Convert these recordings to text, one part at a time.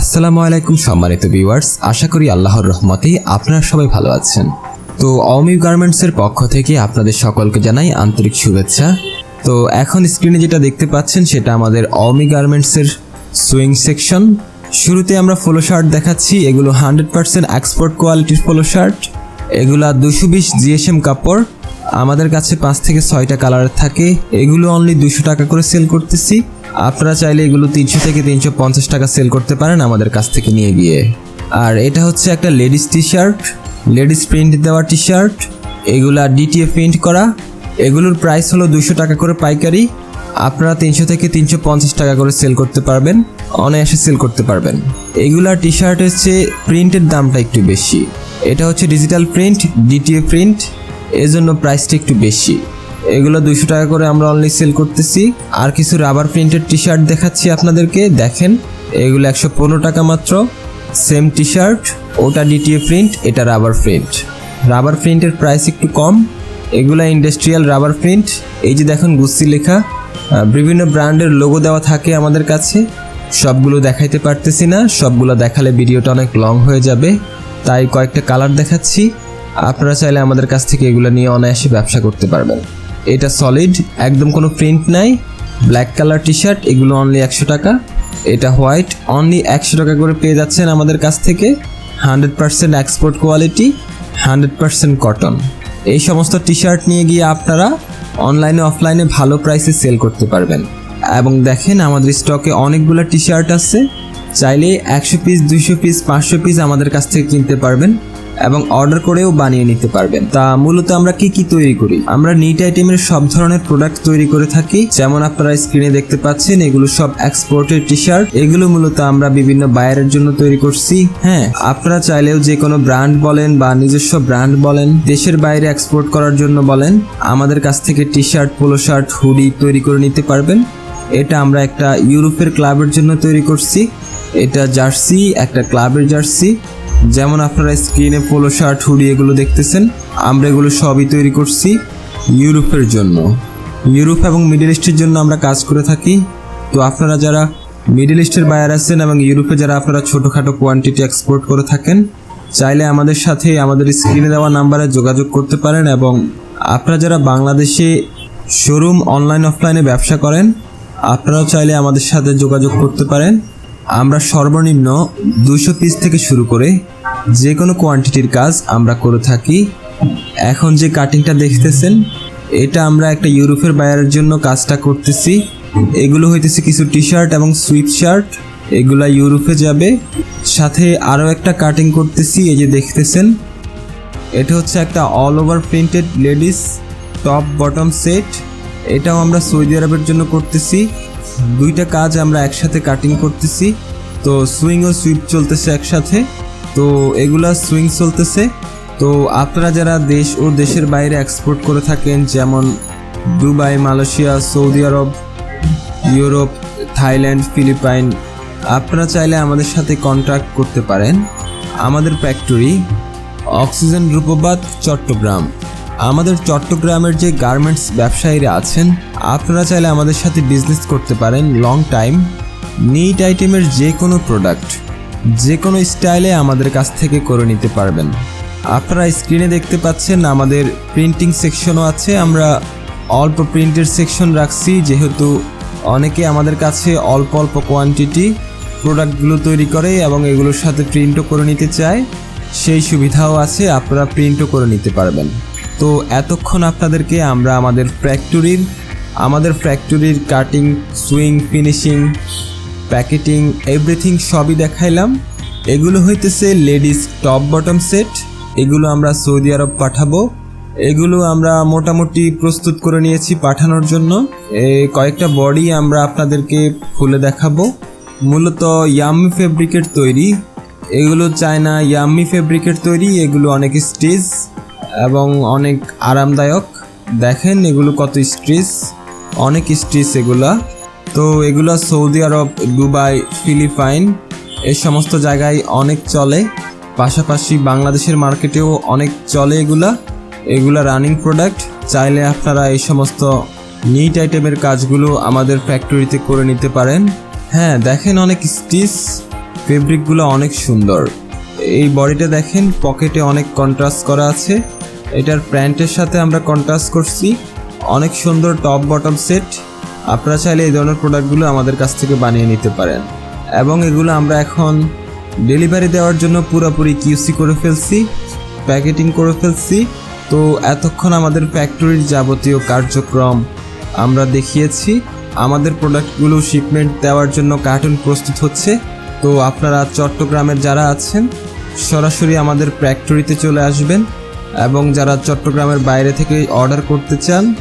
আসসালামু আলাইকুম সম্মানিত ভিউয়ার্স আশা করি আল্লাহর রহমতে আপনারা সবাই ভালো আছেন। তো অমি গার্মেন্টসের পক্ষ থেকে আপনাদের সকলকে জানাই আন্তরিক শুভেচ্ছা। তো এখন স্ক্রিনে যেটা দেখতে পাচ্ছেন, সেটা আমাদের অমি গার্মেন্টসের সুইং সেকশন শুরুতে আমরা ফলো শার্ট দেখাচ্ছি, এগুলো হান্ড্রেড পার্সেন্ট এক্সপোর্ট কোয়ালিটির ফলো শার্ট এগুলা দুশো বিশ জিএসএম কাপড়। আমাদের কাছে পাঁচ থেকে ছয়টা কালার থাকে, এগুলো অনলি দুশো টাকা করে সেল করতেছি। আপনারা চাইলে এগুলো তিনশো থেকে তিনশো পঞ্চাশ টাকা সেল করতে পারেন আমাদের কাছ থেকে নিয়ে গিয়ে। আর এটা হচ্ছে একটা ladies T shirt ladies print দেওয়া টি শার্ট এগুলা ডিটিএ প্রিন্ট করা। এগুলোর প্রাইস হলো দুশো টাকা করে পাইকারি। আপনারা তিনশো থেকে তিনশো পঞ্চাশ টাকা করে সেল করতে পারবেন, অনায়াসে সেল করতে পারবেন। এগুলা টি শার্টের চেয়ে প্রিন্টের দামটা একটু বেশি। এটা হচ্ছে ডিজিটাল প্রিন্ট ডিটিএ প্রিন্ট এজন্য প্রাইসটা একটু বেশি। এগুলো দুইশো টাকা করে আমরা অনলি সেল করতেছি। আর কিছু রাবার প্রিন্টের টি শার্ট দেখাচ্ছি আপনাদেরকে, দেখেন, এগুলো একশো পনেরো টাকা মাত্র। সেম টি শার্ট ওটা ডিটিএ প্রিন্ট এটা রাবার প্রিন্ট রাবার প্রিন্টের প্রাইস একটু কম, এগুলা ইন্ডাস্ট্রিয়াল রাবার প্রিন্ট এই যে দেখুন গুস্তি লেখা। বিভিন্ন ব্র্যান্ডের লোগো দেওয়া থাকে আমাদের কাছে। সবগুলো দেখাইতে পারতেছি না, সবগুলো দেখালে ভিডিওটা অনেক লং হয়ে যাবে। তাই কয়েকটা কালার দেখাচ্ছি। আপনারা চাইলে আমাদের কাছ থেকে এগুলো নিয়ে অনায়াসে ব্যবসা করতে পারবেন। এটা সলিড একদম কোনো প্রিন্ট নাই। ব্ল্যাক কালার টি শার্ট এগুলো অনলি একশো টাকা। এটা হোয়াইট অনলি একশো টাকা করে পেয়ে যাচ্ছেন আমাদের কাছ থেকে। Hundred percent export quality hundred percent cotton এই সমস্ত টি শার্ট নিয়ে গিয়ে আপনারা অনলাইনে অফলাইনে ভালো প্রাইসে সেল করতে পারবেন। এবং দেখেন আমাদের স্টকে অনেকগুলো টি শার্ট আছে। চাইলে একশো পিস দুইশো পিস পাঁচশো পিস আমাদের কাছ থেকে কিনতে পারবেন। এবং অর্ডার করেও বানিয়ে নিতে পারবেন। তা মূলত আমরা কি কি তৈরি করি? আমরা নিট আইটেমের সব ধরনের প্রোডাক্ট তৈরি করে থাকি। যেমন আপনারা স্ক্রিনে দেখতে পাচ্ছেন, এগুলো সব এক্সপোর্টের টি শার্ট এগুলো মূলত আমরা বিভিন্ন বায়ারের জন্য তৈরি করছি। হ্যাঁ আপনারা চাইলেও যে কোনো ব্র্যান্ড বলেন বা নিজস্ব ব্র্যান্ড বলেন, দেশের বাইরে এক্সপোর্ট করার জন্য বলেন, আমাদের কাছ থেকে T shirt polo shirt hoodie তৈরি করে নিতে পারবেন। এটা আমরা একটা ইউরোপের ক্লাবের জন্য তৈরি করছি। এটা জার্সি, একটা ক্লাবের জার্সি। যেমন আপনারা স্ক্রিনে পোলো শার্ট, হুডি এগুলো দেখতেছেন, আমরা এগুলো সবই তৈরি করছি ইউরোপের জন্য। ইউরোপ এবং মিডল ইস্টের জন্য আমরা কাজ করে থাকি। তো আপনারা যারা মিডল ইস্টের বায়ার আছেন এবং ইউরোপে যারা আপনারা ছোটোখাটো কোয়ান্টিটি এক্সপোর্ট করে থাকেন, চাইলে আমাদের সাথে আমাদের স্ক্রিনে দেওয়া নাম্বারে যোগাযোগ করতে পারেন এবং আপনারা যারা বাংলাদেশে শোরুম অনলাইন অফলাইনে ব্যবসা করেন, আপনারাও চাইলে আমাদের সাথে যোগাযোগ করতে পারেন। আমরা সর্বনিম্ন দুশো পিস থেকে শুরু করে যে কোনো কোয়ান্টিটির কাজ আমরা করে থাকি। এখন যে কাটিংটা দেখতেছেন, এটা আমরা একটা ইউরোপের বায়ারের জন্য কাজটা করতেছি। এগুলো হইতেছে কিছু টি শার্ট এবং সুইপ শার্ট এগুলা ইউরোপে যাবে। সাথে আরও একটা কাটিং করতেছি, এই যে দেখতেছেন। এটা হচ্ছে একটা all over printed ladies top bottom set এটাও আমরা সৌদি আরবের জন্য করতেছি। দুইটা কাজ আমরা একসাথে কাটিং করতেছি। তো সুইং ও সুইপ চলতেছে একসাথে। তো এগুলা সুইং চলতেছে। তো আপনারা যারা দেশ ও দেশের বাইরে এক্সপোর্ট করে থাকেন, যেমন Dubai, Malaysia, Saudi Arab, Europe, Thailand, Philippines, আপনারা চাইলে আমাদের সাথে কন্ট্যাক্ট করতে পারেন। আমাদের ফ্যাক্টরি অক্সিজেন রূপবাদ, চট্টগ্রাম। আমাদের চট্টগ্রামের যে গার্মেন্টস ব্যবসায়ীরা আছেন আপনারা চাইলে আমাদের সাথে বিজনেস করতে পারেন লং টাইম নিট আইটেমের যে কোনো প্রোডাক্ট যে কোনো স্টাইলে আমাদের কাছ থেকে করে নিতে পারবেন। আপনারা স্ক্রিনে দেখতে পাচ্ছেন, আমাদের প্রিন্টিং সেকশনও আছে। আমরা অল্প প্রিন্টের সেকশন রাখছি, যেহেতু অনেকে আমাদের কাছে অল্প অল্প কোয়ান্টিটি প্রোডাক্টগুলো তৈরি করে এবং এগুলোর সাথে প্রিন্টও করে নিতে চায়। সেই সুবিধাও আছে, আপনারা প্রিন্টও করে নিতে পারবেন। তো এতক্ষণ আপনাদেরকে আমরা আমাদের ফ্যাক্টরির আমাদের ফ্যাক্টরির cutting sewing finishing packeting everything সবই দেখাইলাম। এগুলো হইতেছে লেডিস টপ বটম সেট এগুলো আমরা সৌদি আরব পাঠাবো। এগুলো আমরা মোটামুটি প্রস্তুত করে নিয়েছি পাঠানোর জন্য। কয়েকটা বডি আমরা আপনাদেরকে খুলে দেখাবো। মূলত ইয়াম্মি ফেব্রিকের তৈরি। এগুলো চায়না ইয়াম্মি ফেব্রিকের তৈরি। এগুলো অনেক স্টিচ এবং অনেক আরামদায়ক। দেখেন এগুলো কত স্ট্রিচ অনেক স্ট্রিচ এগুলা। তো এগুলো সৌদি আরব, দুবাই, ফিলিপাইন, এই সমস্ত জায়গায় অনেক চলে। পাশাপাশি বাংলাদেশের মার্কেটেও অনেক চলে এগুলা। এগুলা রানিং প্রোডাক্ট। চাইলে আপনারা এই সমস্ত নিট আইটেমের কাজগুলো আমাদের ফ্যাক্টরিতে করে নিতে পারেন। হ্যাঁ দেখেন অনেক স্টিচ ফেব্রিকগুলো অনেক সুন্দর। এই বডিটা দেখেন পকেটে অনেক কন্ট্রাস্ট করা আছে। এটার প্যান্টের সাথে আমরা কন্ট্রাস্ট করছি। অনেক সুন্দর টপ বটম সেট আপনারা চাইলে এই ধরনের প্রোডাক্টগুলো আমাদের কাছ থেকে বানিয়ে নিতে পারেন। এবং এগুলো আমরা এখন ডেলিভারি দেওয়ার জন্য পুরোপুরি কিউসি করে ফেলছি প্যাকেটিং করে ফেলছি। তো এতক্ষণ আমাদের ফ্যাক্টরির যাবতীয় কার্যক্রম আমরা দেখিয়েছি। আমাদের প্রোডাক্টগুলো শিপমেন্ট দেওয়ার জন্য কার্টুন প্রস্তুত হচ্ছে। তো আপনারা চট্টগ্রামের যারা আছেন, সরাসরি আমাদের ফ্যাক্টরিতে চলে আসবেন। এবং যারা চট্টগ্রামের বাইরে থেকে অর্ডার করতে চান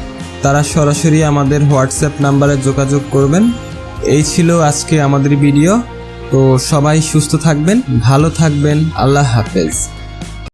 তারা সরাসরি আমাদের হোয়াটসঅ্যাপ নাম্বারে যোগাযোগ করবেন। এই ছিল আজকে আমাদের ভিডিও। তো সবাই সুস্থ থাকবেন, ভালো থাকবেন। আল্লাহ হাফেজ।